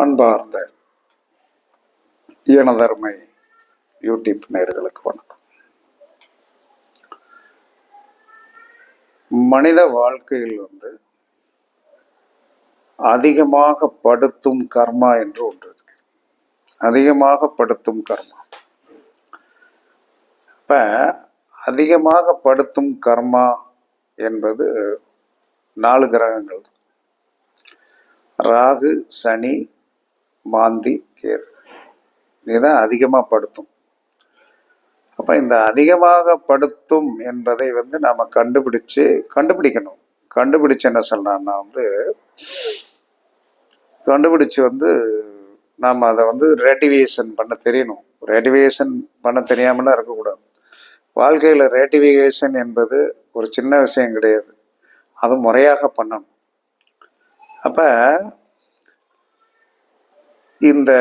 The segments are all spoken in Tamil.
அன்பார்ந்த எனதருமை யூடியூப் நேர்களுக்கு வணக்கம். மனித வாழ்க்கையில் வந்து அதிகமாக படுத்தும் கர்மா என்று ஒன்று இருக்கு. அதிகமாக படுத்தும் கர்மா. இப்ப அதிகமாக படுத்தும் கர்மா என்பது நாலு கிரகங்கள். ராகு சனி மாந்தி கேர். இதுதான் அதிகமாக படுத்தும். அப்போ இந்த அதிகமாக படுத்தும் என்பதை வந்து நாம் கண்டுபிடிச்சு கண்டுபிடிக்கணும். கண்டுபிடிச்சு என்ன சொல்கிறான்னா வந்து கண்டுபிடிச்சு வந்து நாம் அதை வந்து ரேட்டிவேஷன் பண்ண தெரியணும். ரேட்டிவேஷன் பண்ண தெரியாமலாம் இருக்கக்கூடாது. வாழ்க்கையில் ரேட்டிவிகேஷன் என்பது ஒரு சின்ன விஷயம் கிடையாது. அது முறையாக பண்ணணும். அப்போ இந்த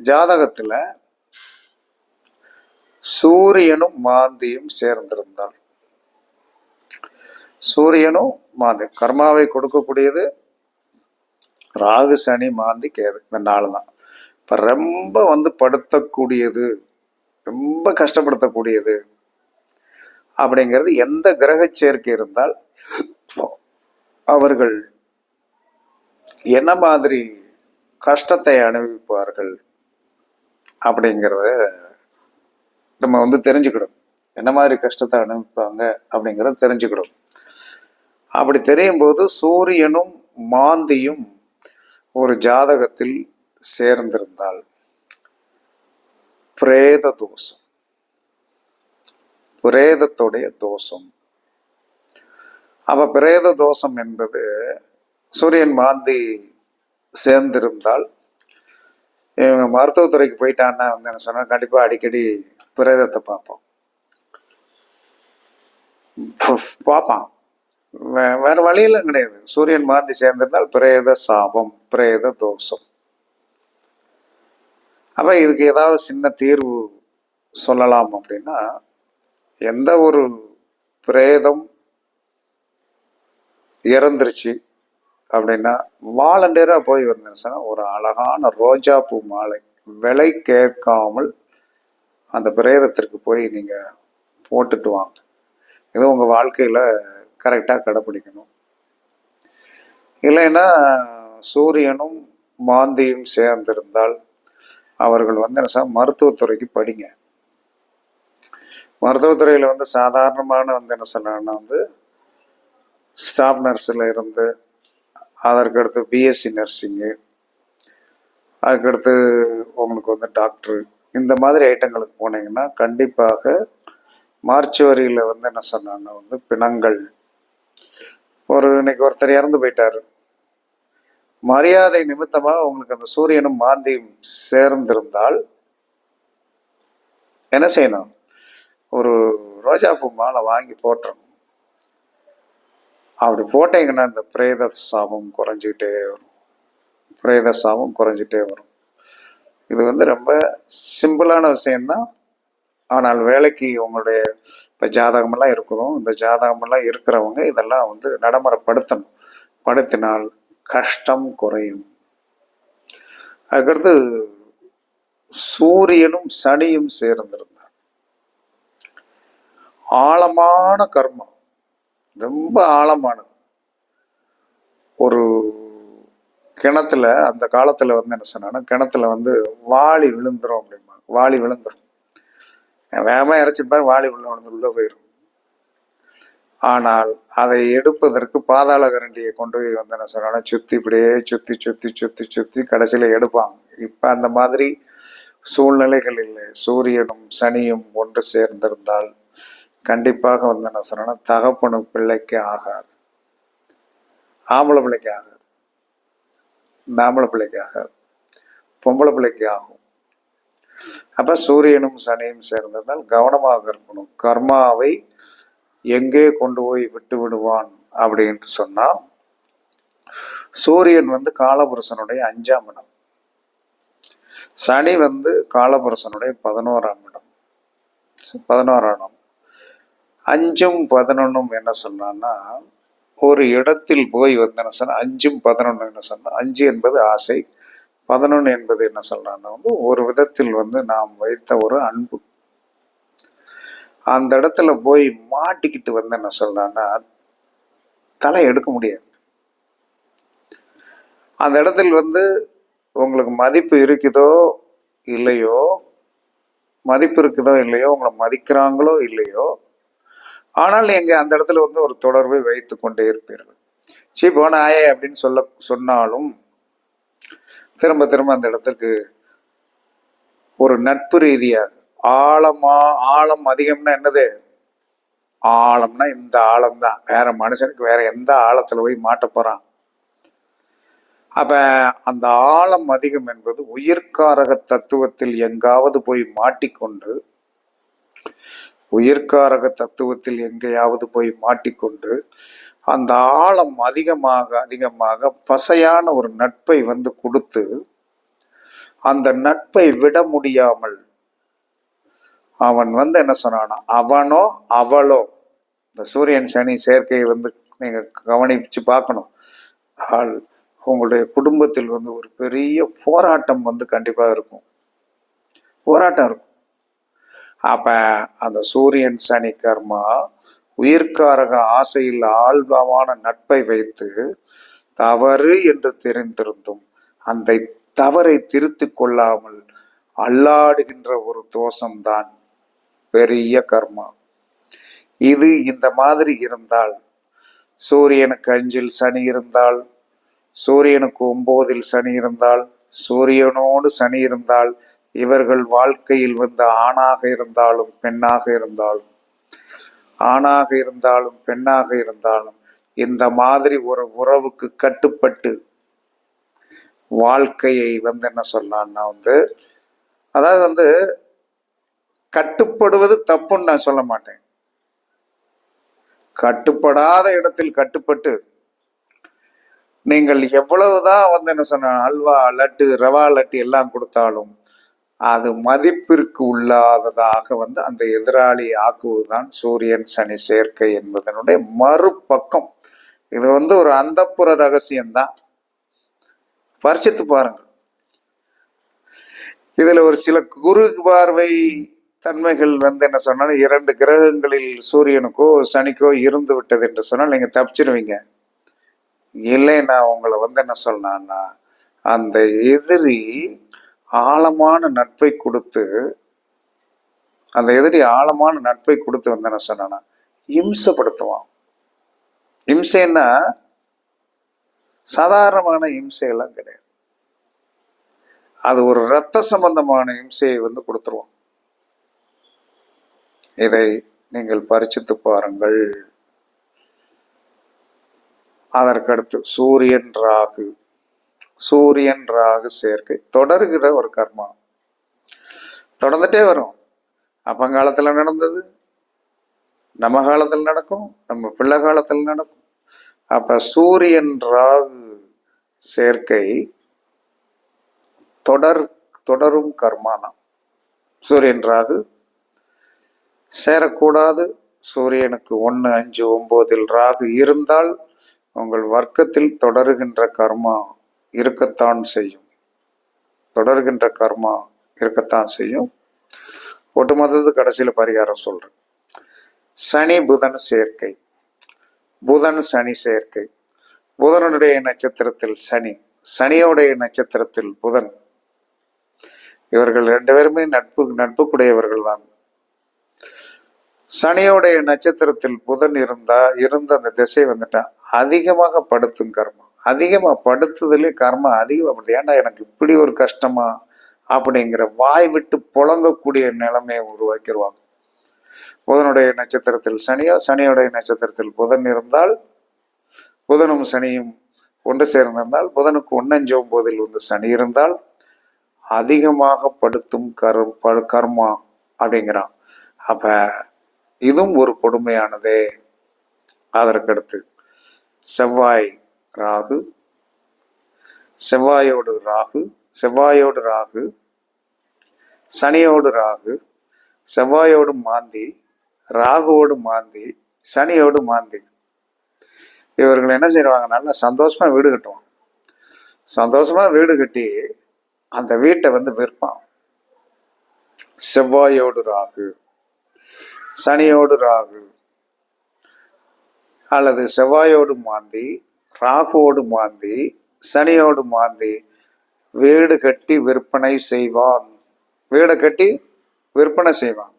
ஜாதகத்துல சூரியனும் மாந்தியும் சேர்ந்திருந்தால். சூரியனும் மாந்தி கர்மாவை கொடுக்கக்கூடியது ராகு சனி மாந்தி கேது இந்த நாலு தான். இப்ப ரொம்ப வந்து படுத்தக்கூடியது ரொம்ப கஷ்டப்படுத்தக்கூடியது அப்படிங்கிறது எந்த கிரக சேர்க்கை இருந்தால் அவர்கள் என்ன மாதிரி கஷ்டத்தை அனுபவிப்பார்கள் அப்படிங்கிறத நம்ம வந்து தெரிஞ்சுக்கணும். என்ன மாதிரி கஷ்டத்தை அனுபவிப்பாங்க அப்படிங்கிறத தெரிஞ்சுக்கணும். அப்படி தெரியும் போது சூரியனும் மாந்தியும் ஒரு ஜாதகத்தில் சேர்ந்திருந்தால் பிரேத தோஷம். பிரேதத்துடைய தோஷம். அப்ப பிரேத தோஷம் என்பது சூரியன் மாந்தி சேர்ந்திருந்தால் இவங்க மருத்துவத்துறைக்கு போயிட்டான்னா வந்து என்ன சொன்னால் கண்டிப்பாக அடிக்கடி பிரேதத்தை பார்ப்போம் பார்ப்பான். வே- வழியெல்லாம் கிடையாது. சூரியன் மாந்தி சேர்ந்திருந்தால் பிரேத சாபம் பிரேத தோஷம். அப்போ இதுக்கு ஏதாவது சின்ன தீர்வு சொல்லலாம் அப்படின்னா எந்த ஒரு பிரேதம் இறந்துருச்சு அப்படின்னா வாலண்டியராக போய் வந்துருச்சுன்னா ஒரு அழகான ரோஜா பூ மாலை விலை கேட்காமல் அந்த பிரேதத்திற்கு போய் நீங்கள் போட்டுட்டு வாங்க. இது உங்கள் வாழ்க்கையில் கரெக்டாக கடைப்பிடிக்கணும். இல்லைன்னா சூரியனும் மாந்தியும் சேர்ந்திருந்தால் அவர்கள் வந்து என்ன சார் மருத்துவத்துறைக்கு படிங்க. மருத்துவத்துறையில் வந்து சாதாரணமான வந்து என்ன சொல்லணும்னா வந்து ஸ்டாஃப் நர்ஸில் இருந்து அதற்கடுத்து பிஎஸ்சி நர்சிங்கு அதுக்கடுத்து உங்களுக்கு வந்து டாக்டரு இந்த மாதிரி ஐட்டங்களுக்கு போனீங்கன்னா கண்டிப்பாக மார்ச் வரியில் வந்து என்ன சொன்னாங்கன்னா வந்து பிணங்கள். ஒரு இன்னைக்கு ஒருத்தர் இறந்து போயிட்டாரு. மரியாதை நிமித்தமாக உங்களுக்கு அந்த சூரியனும் மாந்தியும் சேர்ந்திருந்தால் என்ன செய்யணும்? ஒரு ரோஜாப்பூ மாலை வாங்கி போட்டுறணும். அப்படி போட்டீங்கன்னா இந்த பிரேத சாபம் குறைஞ்சிக்கிட்டே வரும். பிரேத சாபம் குறைஞ்சிட்டே வரும். இது வந்து ரொம்ப சிம்பிளான விஷயம்தான். ஆனால் வேலைக்கு உங்களுடைய இப்போ ஜாதகமெல்லாம் இருக்குதோ இந்த ஜாதகமெல்லாம் இருக்கிறவங்க இதெல்லாம் வந்து நடைமுறைப்படுத்தணும். படுத்தினால் கஷ்டம் குறையும். அதுக்கடுத்து சூரியனும் சனியும் சேர்ந்திருந்தார். ஆழமான கர்மம் ரொம்ப ஆழமானது. ஒரு கிணத்துல அந்த காலத்துல வந்து என்ன சொன்னா கிணத்துல வந்து வாளி விழுந்துரும் அப்படிமா வாளி விழுந்துரும். வேகமா இறைச்சிருப்பாரு வாளி உள்ள விழுந்து உள்ள போயிடும் ஆனால் அதை எடுப்பதற்கு பாதாள கரண்டியை கொண்டு போய் வந்து என்ன சொன்னா சுத்தி இப்படியே சுத்தி சுத்தி சுத்தி சுத்தி கடைசியில எடுப்பாங்க. இப்ப அந்த மாதிரி சூழ்நிலைகள் இல்லை. சூரியனும் சனியும் ஒன்று சேர்ந்திருந்தால் கண்டிப்பாக வந்து என்ன சொன்னா தகப்பனு பிள்ளைக்கு ஆகாது. ஆம்பளை பிள்ளைக்கு ஆகாது. மாம்பளை ஆம்பளை பிள்ளைக்கு ஆகாது. பொம்பளை பிள்ளைக்கு ஆகும். அப்போ சூரியனும் சனியும் சேர்ந்ததால் கவனமாக இருக்கணும். கர்மாவை எங்கே கொண்டு போய் விட்டு விடுவான் அப்படின்னு சொன்னால் சூரியன் வந்து காலபுருஷனுடைய அஞ்சாம் இடம். சனி வந்து காலபுருஷனுடைய பதினோராம் இடம். பதினோராம் இடம். அஞ்சும் பதினொன்றும் என்ன சொன்னான்னா ஒரு இடத்தில் போய் வந்து என்ன சொன்னால் அஞ்சும் பதினொன்று என்ன சொன்னால் அஞ்சு என்பது ஆசை பதினொன்று என்பது என்ன சொல்கிறான்னா வந்து ஒரு விதத்தில் வந்து நாம் வைத்த ஒரு அன்பு. அந்த இடத்துல போய் மாட்டிக்கிட்டு வந்து என்ன சொல்கிறான்னா தலை எடுக்க முடியாது. அந்த இடத்தில் வந்து உங்களுக்கு மதிப்பு இருக்குதோ இல்லையோ மதிப்பு இருக்குதோ இல்லையோ உங்களை மதிக்கிறாங்களோ இல்லையோ ஆனால் நீங்கள் அந்த இடத்துல வந்து ஒரு தொடர்பை வைத்து கொண்டே இருப்பீர்கள். சீ போனாயே அப்படின்னு சொல்ல சொன்னாலும் திரும்ப திரும்ப அந்த இடத்துக்கு ஒரு நட்பு ரீதியாக ஆழமா ஆழம் அதிகம்னா என்னது? ஆழம்னா இந்த ஆழம் தான் வேற மனுஷனுக்கு வேற எந்த ஆழத்துல போய் மாட்ட போறான்? அப்ப அந்த ஆழம் அதிகம் என்பது உயிர்காரக தத்துவத்தில் எங்காவது போய் மாட்டிக்கொண்டு உயிர்காரக தத்துவத்தில் எங்கேயாவது போய் மாட்டிக்கொண்டு அந்த ஆழம் அதிகமாக அதிகமாக பசையான ஒரு நட்பை வந்து கொடுத்து அந்த நட்பை விட முடியாமல் அவன் வந்து என்ன சொன்னானா அவனோ அவளோ. இந்த சூரியன் சனி சேர்க்கையை வந்து நீங்க கவனிச்சு பார்க்கணும். ஆள் உங்களுடைய குடும்பத்தில் வந்து ஒரு பெரிய போராட்டம் வந்து கண்டிப்பா இருக்கும். போராட்டம் இருக்கும். அப்போ அந்த சூரியன் சனி கர்மா உயிர்காரக ஆசையில் ஆழ்வமான நட்பை வைத்து தவறு என்று தெரிந்திருந்தும் அந்த தவறை திருத்திக் கொள்ளாமல் அல்லாடுகின்ற ஒரு தோஷம்தான் பெரிய கர்மா. இது இந்த மாதிரி இருந்தால் சூரியனுக்கு அஞ்சில் சனி இருந்தால் சூரியனுக்கு ஒம்போதில் சனி இருந்தால் சூரியனோடு சனி இருந்தால் இவர்கள் வாழ்க்கையில் வந்த ஆணாக இருந்தாலும் பெண்ணாக இருந்தாலும் ஆணாக இருந்தாலும் பெண்ணாக இருந்தாலும் இந்த மாதிரி ஒரு உறவுக்கு கட்டுப்பட்டு வாழ்க்கையை வந்து என்ன சொல்லலாம்னா வந்து அதாவது வந்து கட்டுப்படுவது தப்புன்னு நான் சொல்ல மாட்டேன். கட்டுப்படாத இடத்தில் கட்டுப்பட்டு நீங்கள் எவ்வளவுதான் வந்து என்ன சொன்ன அல்வா லட்டு ரவா லட்டு எல்லாம் கொடுத்தாலும் அது மதிப்பிற்கு உள்ளாததாக வந்து அந்த எதிராளி ஆக்குவதுதான் சூரியன் சனி சேர்க்கை என்பதனுடைய மறுபக்கம். இது வந்து ஒரு அந்தப்புற ரகசியம்தான். பரிசித்து பாருங்க இதுல ஒரு சில குரு பார்வை தன்மைகள் வந்து என்ன சொன்னாலும் இரண்டு கிரகங்களில் சூரியனுக்கோ சனிக்கோ இருந்து விட்டது என்று சொன்னால் நீங்க தப்பிச்சிருவீங்க. இல்லைன்னா உங்களை வந்து என்ன சொன்னான்னா அந்த எதிரி ஆழமான நட்பை கொடுத்து அந்த எதிரி ஆழமான நட்பை கொடுத்து வந்து என்ன சொன்னான்னா இம்சப்படுத்துவான். இம்சைன்னா சாதாரணமான இம்சையெல்லாம் கிடையாது. அது ஒரு இரத்த சம்பந்தமான இம்சையை வந்து கொடுத்துருவோம் இதை நீங்கள் பரிச்சித்து பாருங்கள். அதற்கடுத்து சூரியன் ராகு. சூரியன் ராகு சேர்க்கை தொடர்கிற ஒரு கர்மா. தொடர்ந்துட்டே வரும். அப்பங்காலத்துல நடந்தது? நம்ம காலத்தில் நடக்கும் நம்ம பிள்ளை காலத்தில் நடக்கும். அப்ப சூரியன் ராகு சேர்க்கை தொடர் தொடரும் கர்மா தான். சூரியன் ராகு சேரக்கூடாது. சூரியனுக்கு ஒன்று அஞ்சு ஒம்போதில் ராகு இருந்தால் உங்கள் வர்க்கத்தில் தொடருகின்ற கர்மா. இருக்கத்தான் செய்யும். தொடர்கின்ற கர்மா இருக்கத்தான் செய்யும். ஒட்டுமொத்தது கடைசியில் பரிகாரம் சொல்றேன். சனி புதன் சேர்க்கை. புதன் சனி சேர்க்கை. புதனுடைய நட்சத்திரத்தில் சனி சனியோடைய நட்சத்திரத்தில் புதன். இவர்கள் ரெண்டு பேருமே நட்பு நட்புக்குடையவர்கள் தான். சனியோடைய நட்சத்திரத்தில் புதன் இருந்தா இருந்த அந்த திசை வந்துட்டா அதிகமாக படுத்தும் கர்மம் அதிகமாக படுத்துதலே கர்மம் அதிகமாகப்படுது ஏன்டா எனக்கு இப்படி ஒரு கஷ்டமா? அப்படிங்கிற வாய் விட்டு புழங்கக்கூடிய நிலைமையை உருவாக்கிடுவாங்க புதனுடைய நட்சத்திரத்தில் சனியோ சனியுடைய நட்சத்திரத்தில் புதன் இருந்தால் புதனும் சனியும் ஒன்று சேர்ந்திருந்தால் புதனுக்கு ஒன்னஞ்சு போதில் வந்து சனி இருந்தால் அதிகமாக படுத்தும் கரு கர்மா அப்படிங்கிறான். அப்ப இதுவும் ஒரு கொடுமையானதே. அதற்கடுத்து செவ்வாய் ராகு. செவ்வாயோடு ராகு செவ்வாயோடு ராகு சனியோடு ராகு செவ்வாயோடு மாந்தி ராகுவோடு மாந்தி சனியோடு மாந்தி. இவர்கள் என்ன செய்வாங்க? நல்லா சந்தோஷமா வீடு கட்டுவான் சந்தோஷமா வீடு கட்டி அந்த வீட்டை வந்து விற்பான் செவ்வாயோடு ராகு சனியோடு ராகு அல்லது செவ்வாயோடு மாந்தி ராகுவோடு மாந்தி சனியோடு மாந்தி வீடு கட்டி விற்பனை செய்வான். வீடை கட்டி விற்பனை செய்வான்.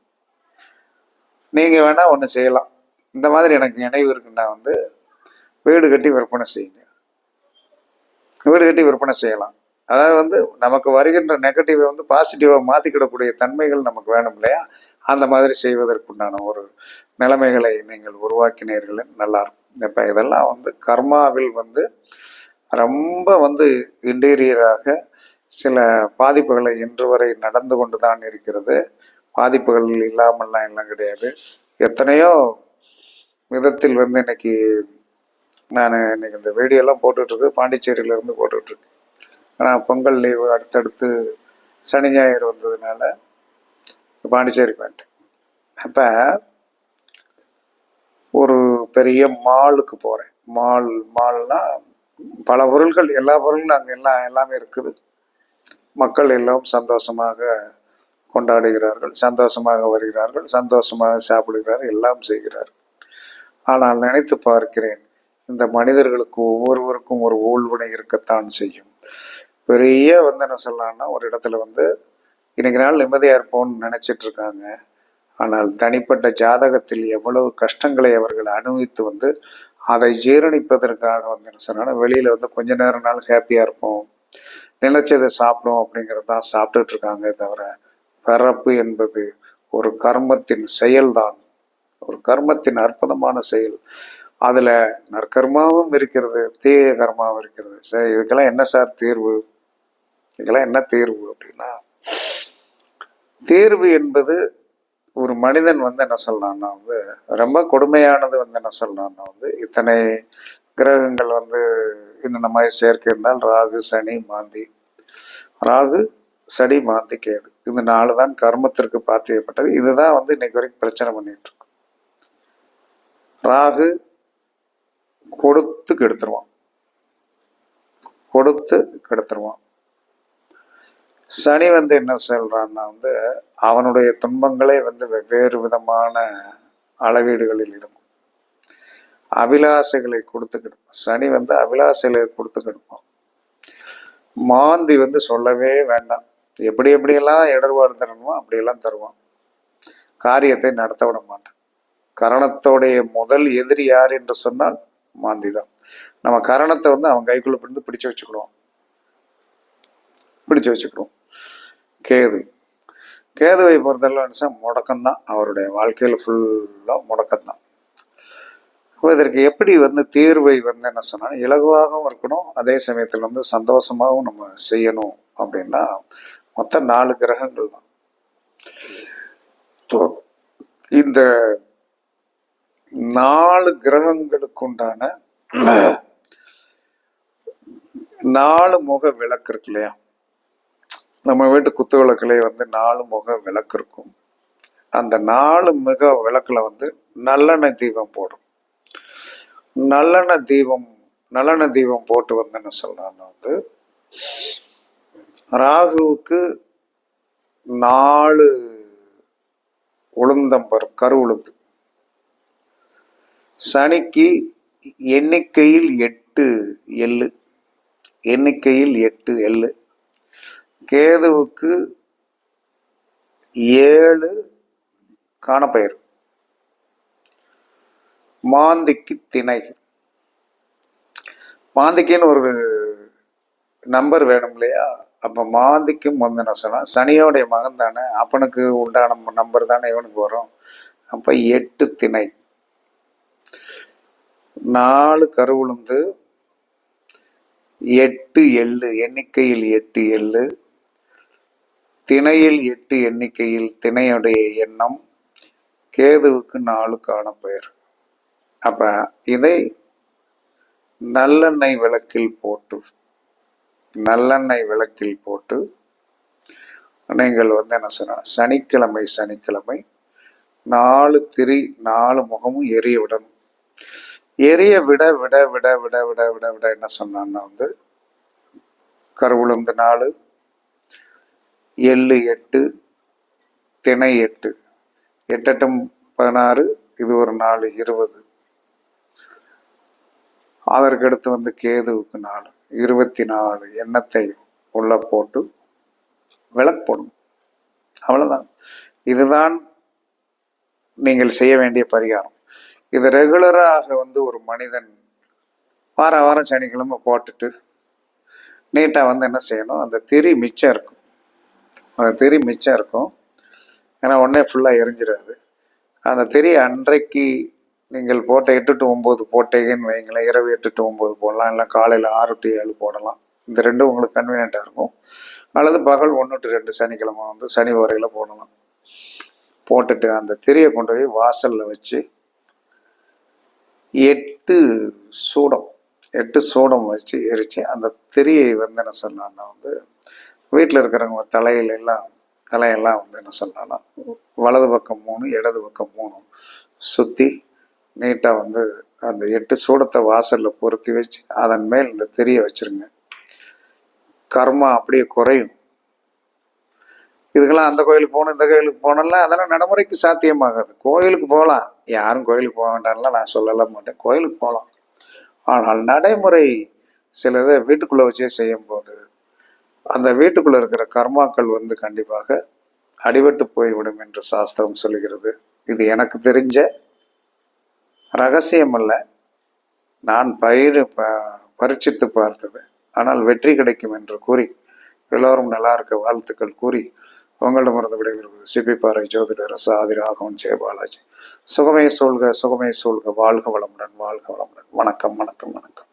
நீங்க வேணா ஒன்று செய்யலாம். இந்த மாதிரி எனக்கு நினைவு இருக்குன்னா வந்து வீடு கட்டி விற்பனை செய்யுங்க. வீடு கட்டி விற்பனை செய்யலாம். அதாவது வந்து நமக்கு வருகின்ற நெகட்டிவை வந்து பாசிட்டிவாக மாற்றிக்கிடக்கூடிய தன்மைகள் நமக்கு வேணும் இல்லையா? அந்த மாதிரி செய்வதற்குண்டான ஒரு நிலைமைகளை நீங்கள் உருவாக்கினீர்கள். நல்லாயிருக்கும். இப்போ இதெல்லாம் வந்து கர்மாவில் வந்து ரொம்ப வந்து இன்டீரியராக சில பாதிப்புகளை இன்று வரை நடந்து கொண்டு தான் இருக்கிறது. பாதிப்புகள் இல்லாமல்லாம் எல்லாம் கிடையாது. எத்தனையோ விதத்தில் வந்து இன்னைக்கு நான் இன்னைக்கு இந்த வீடியோலாம் போட்டுட்ருக்கு. பாண்டிச்சேரியிலேருந்து போட்டுட்ருக்கு. ஆனால் பொங்கல் லீவு அடுத்தடுத்து சனி ஞாயிறு வந்ததுனால பாண்டிச்சேரிக்கு வந்துட்டேன். அப்போ பெரிய மாலுக்கு போகிறேன் மால் மால்னா பல பொருள்கள் எல்லா பொருளும் அங்கே எல்லாம் எல்லாமே இருக்குது. மக்கள் எல்லாம் சந்தோஷமாக கொண்டாடுகிறார்கள் சந்தோஷமாக வருகிறார்கள் சந்தோஷமாக சாப்பிடுகிறார்கள் எல்லாம் செய்கிறார்கள். ஆனால் நினைத்து பார்க்கிறேன் இந்த மனிதர்களுக்கு ஒவ்வொருவருக்கும் ஒரு ஊழ்வினை இருக்கத்தான் செய்யும். பெரிய வந்து என்ன சொல்லலாம்னா ஒரு இடத்துல வந்து இன்னைக்கு நாள் நிம்மதியாக இருப்போம்னு நினைச்சிட்டு இருக்காங்க. ஆனால் தனிப்பட்ட ஜாதகத்தில் எவ்வளவு கஷ்டங்களை அவர்கள் அனுபவித்து வந்து அதை ஜீரணிப்பதற்காக வந்து என்ன சொன்னாலும் வெளியில் வந்து கொஞ்ச நேரம் நாள் ஹாப்பியாக இருப்போம். நினைச்சதை சாப்பிடும் அப்படிங்கிறது தான் சாப்பிட்டுட்டு இருக்காங்க தவிர பிறப்பு என்பது ஒரு கர்மத்தின் செயல்தான். ஒரு கர்மத்தின் அற்புதமான செயல். அதில் நற்கர்மாவும் இருக்கிறது தீய கர்மாவும் இருக்கிறது. சரி இதுக்கெல்லாம் என்ன சார் தீர்வு? இதுக்கெல்லாம் என்ன தீர்வு அப்படின்னா தீர்வு என்பது ஒரு மனிதன் வந்து என்ன சொல்லலாம்னா வந்து ரொம்ப கொடுமையானது வந்து என்ன சொல்லலாம்னா வந்து இத்தனை கிரகங்கள் வந்து இந்த மாதிரி சேர்க்கை இருந்தால் ராகு சனி மாந்தி. ராகு சனி மாந்தி கேது. இந்த நாலு தான் கர்மத்திற்கு பாத்தியப்பட்டது. இதுதான் வந்து இன்னைக்கு வரைக்கும் பிரச்சனை பண்ணிட்டு இருக்கு. ராகு கொடுத்து கெடுத்துருவான். கொடுத்து கெடுத்துருவான். சனி வந்து என்ன சொல்கிறான்னா வந்து அவனுடைய துன்பங்களே வந்து வெவ்வேறு விதமான அளவீடுகளில் இருக்கும். அபிலாசைகளை கொடுத்துக்கிடுவோம் சனி வந்து அபிலாசைகளை கொடுத்துக்கிடுவோம் மாந்தி வந்து சொல்லவே வேண்டாம். எப்படி எப்படியெல்லாம் இடர்பாடு தரணுமோ அப்படியெல்லாம் தருவான். காரியத்தை நடத்த விட மாட்டான். கரணத்தோடைய முதல் எதிரி யார் என்று சொன்னால் மாந்தி தான். நம்ம கரணத்தை வந்து அவன் கைக்குள்ள பிடிந்து பிடிச்சு வச்சுக்கிடுவோம் பிடிச்சு வச்சுக்கிடுவோம் கேது. கேதுவை பொறுத்தளவு முடக்கம்தான். அவருடைய வாழ்க்கையில் ஃபுல்லாக முடக்கம்தான். அப்போ இதற்கு எப்படி வந்து தீர்வை வந்து என்ன சொன்னால் இலகுவாகவும் இருக்கணும் அதே சமயத்தில் வந்து சந்தோஷமாகவும் நம்ம செய்யணும் அப்படின்னா மொத்தம் நாலு கிரகங்கள் தான் இந்த நாலு கிரகங்களுக்கு உண்டான நாலு முக விளக்கு இருக்கு இல்லையா? நம்ம வீட்டு குத்து விளக்குலேயே வந்து நாலு முக விளக்கு இருக்கும். அந்த நாலு மிக விளக்கில் வந்து நல்லெண்ணெய் தீபம் போடும். நல்லெண்ணெய் தீபம் நல்லெண்ணெய் தீபம் போட்டு வந்து என்ன வந்து ராகுவுக்கு நாலு உளுந்தம்பர் கரு உளுந்து. சனிக்கு எண்ணிக்கையில் எட்டு எள்ளு எண்ணிக்கையில் எட்டு எள்ளு. கேதுவுக்கு ஏழு காணப்பயிர். மாந்திக்கு திணை. மாந்திக்குன்னு ஒரு நம்பர் வேணும் இல்லையா? அப்ப மாந்திக்கும் வந்து என்ன சொன்னா சனியோடைய மகன் தானே அப்பனுக்கு உண்டான நம்பர் தானே இவனுக்கு வரும். அப்ப எட்டு திணை. நாலு கருவுளுந்து எட்டு எள்ளு எண்ணிக்கையில் எட்டு எள்ளு திணையில் எட்டு எண்ணிக்கையில் திணையுடைய எண்ணம் கேதுவுக்கு நாலு காணப்பெயர். அப்ப இதை நல்லெண்ணெய் விளக்கில் போட்டு நல்லெண்ணெய் விளக்கில் போட்டு நீங்கள் வந்து என்ன சொன்ன சனிக்கிழமை சனிக்கிழமை நாலு திரி நாலு முகமும் எரிய விடணும். எரிய விட விட விட விட விட விட விட என்ன சொன்னான்னா வந்து கருவுளுந்து நாலு எள்ளு எட்டு திணை எட்டு. எட்டெட்டும் பதினாறு இது ஒரு நாலு இருபது. அதற்கடுத்து வந்து கேதுவுக்கு நாலு. இருபத்தி நாலு எண்ணத்தை உள்ள போட்டு விளக்கு போடணும். அவ்வளவுதான். இதுதான் நீங்கள் செய்ய வேண்டிய பரிகாரம். இது ரெகுலராக வந்து ஒரு மனிதன் வார வாரம் சனிக்கிழமை போட்டுட்டு நீட்டாக வந்து என்ன செய்யணும்? அந்த திரி மிச்சம் இருக்கும். அந்த தெறி மிச்சம் இருக்கும். ஏன்னா உடனே ஃபுல்லாக எரிஞ்சிடாது. அந்த திரி அன்றைக்கு நீங்கள் போட்ட எட்டு டு ஒம்பது போட்டீங்கன்னு வைங்களேன். இரவு எட்டு டு ஒம்பது போடலாம். இல்லை காலையில் ஆறு டு ஏழு போடலாம். இந்த ரெண்டும் உங்களுக்கு கன்வீனியண்ட்டாக இருக்கும். அல்லது பகல் ஒன்று டு ரெண்டு சனிக்கிழமை வந்து சனி வரையில் போடலாம். போட்டுட்டு அந்த திரியை கொண்டு போய் வாசலில் வச்சு எட்டு சூடம் எட்டு சூடம் வச்சு எரித்து அந்த திரியை வந்து என்ன சொன்னான்னா வந்து வீட்டில் இருக்கிறவங்க தலையில எல்லாம் தலையெல்லாம் வந்து என்ன சொல்லலாம் வலது பக்கம் மூணு இடது பக்கம் மூணு. சுற்றி நீட்டாக வந்து அந்த எட்டு சூடத்தை வாசலில் பொருத்தி வச்சு அதன் மேல் இந்த திரிய வச்சிருங்க. கர்மா அப்படியே குறையும். இதுக்கெல்லாம் அந்த கோயிலுக்கு போகணும் இந்த கோயிலுக்கு போனோம்ல அதெல்லாம் நடைமுறைக்கு சாத்தியமாகாது. கோயிலுக்கு போகலாம். யாரும் கோயிலுக்கு போக வேண்டாம்லாம் நான் சொல்லல மாட்டேன். கோயிலுக்கு போகலாம். ஆனால் நடைமுறை சிலதை வீட்டுக்குள்ளே வச்சே செய்யும்போது அந்த வீட்டுக்குள்ளே இருக்கிற கர்மாக்கள் வந்து கண்டிப்பாக அடிபட்டு போய்விடும் என்று சாஸ்திரம் சொல்கிறது இது எனக்கு தெரிஞ்ச ரகசியம் அல்ல நான் பயிர் ப பரீட்சித்து பார்த்தது. ஆனால் வெற்றி கிடைக்கும் என்று கூறி எல்லோரும் நல்லா இருக்க வாழ்த்துக்கள் கூறி உங்களிடமிருந்து விடைபெறுவது சிபிப்பாறை பாறை ஆதிராகவன் ஜெயபாலாஜி சுகமே சூழ்க சுகமே சூழ்க. வாழ்க வளமுடன் வாழ்க வளமுடன். வணக்கம் வணக்கம் வணக்கம்.